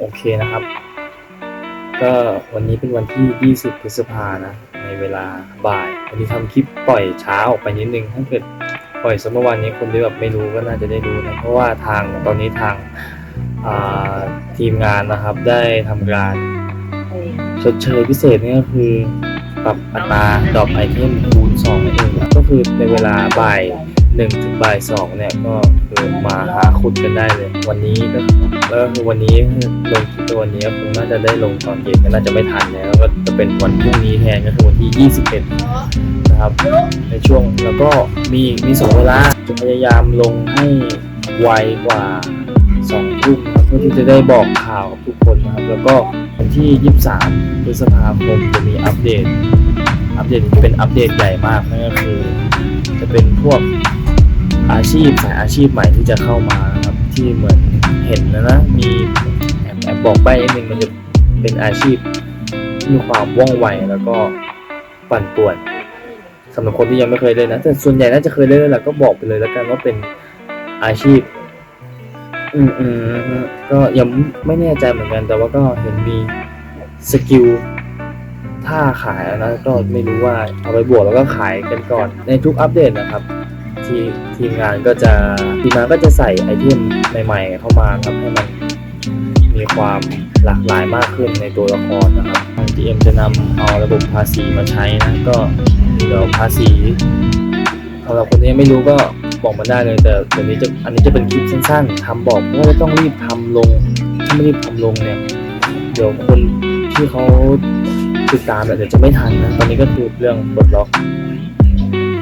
โอเคนะครับ ก็วันนี้เป็นวันที่ 20 พฤษภานะ ในเวลาบ่าย วันนี้ทำคลิปปล่อยช้าออกไปนิดนึง ถ้าเกิดปล่อยสมอวานนี้คนที่แบบไม่รู้ก็น่าจะได้รู้นะ เพราะว่าทางตอนนี้ทางาทีมงานนะครับ ได้ทำการชดเชยพิเศษนี่ก็คือปรับอัตราดอปไอเทมคูณ2นั่นเองก็คือในเวลาบ่าย 1ถึงบ่าย2เนี่ยก็คือมาหาขุดกันได้เลย วันนี้ก็แล้วคือวันนี้ลงคลิปในวันนี้คงน่าจะได้ลงตอนเย็นก็น่าจะไม่ทันแล้วก็จะเป็นวันพรุ่งนี้แทนก็คือวันที่ 21 นะครับ ในช่วงแล้วก็มีมีสองเวลาจะพยายามลงให้ไวกว่า2ทุ่มครับเพื่อที่จะได้บอกข่าวกับทุกคนนะครับแล้วก็วันที่ 23พฤษภาคมจะมีอัปเดต อัปเดตเป็นอัปเดตใหญ่มากนั่นก็คือ จะเป็นพวก อาชีพสายอาชีพใหม่ที่จะเข้ามาครับที่เหมือนเห็นนะนะมีแอบแอบบอกไปนิดนึงมันจะเป็นอาชีพที่มีความว่องไวแล้วก็ปั่นป่วนสำหรับคนที่ยังไม่เคยเล่นนะแต่ส่วนใหญ่น่าจะเคยเล่นแล้วแหละก็บอกไปเลยแล้วกันว่าเป็นอาชีพ อืมอืมก็ยังไม่แน่ใจเหมือนกัน แต่ว่าก็เห็นมีสกิลถ้าขายแล้วนะก็ไม่รู้ว่าเอาไปบวกแล้วก็ขายกันก่อนในทุกอัปเดตนะครับ ทีทีมงานก็จะทีมงานก็จะใส่ไอเทมใหม่ ๆ เข้ามาครับให้มันมีความหลากหลายมากขึ้นในตัวละครนะครับทาง GM จะนำเอาระบบภาษีมาใช้นะก็เดี๋ยวภาษีสำหรับคนที่ไม่รู้ก็บอกมาได้เลยแต่เดี๋ยวนี้จะอันนี้จะเป็นคลิปสั้นๆทำบอกเพราะว่าต้องรีบทำลงถ้าไม่รีบทำลงเนี่ยเดี๋ยวคนที่เขาติดตามเดี๋ยวจะไม่ทันนะตอนนี้ก็คือเรื่องปลดล็อก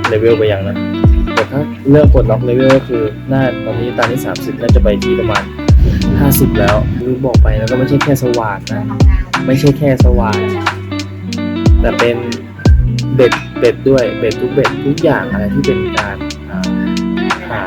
เลเวลไปอย่างนะ ถ้าเลือกกดล็อกเลเวลก็คือน่าตอนนี้ตาที่ 30 น่าจะไปที่ประมาณ 50 แล้วรู้บอกไปแล้วก็ไม่ใช่แค่สว่านนะ ไม่ใช่แค่สว่านแต่เป็นเบ็ดเบ็ดด้วยเบ็ดทุกเบ็ดทุกอย่างอะไรที่เป็นการหา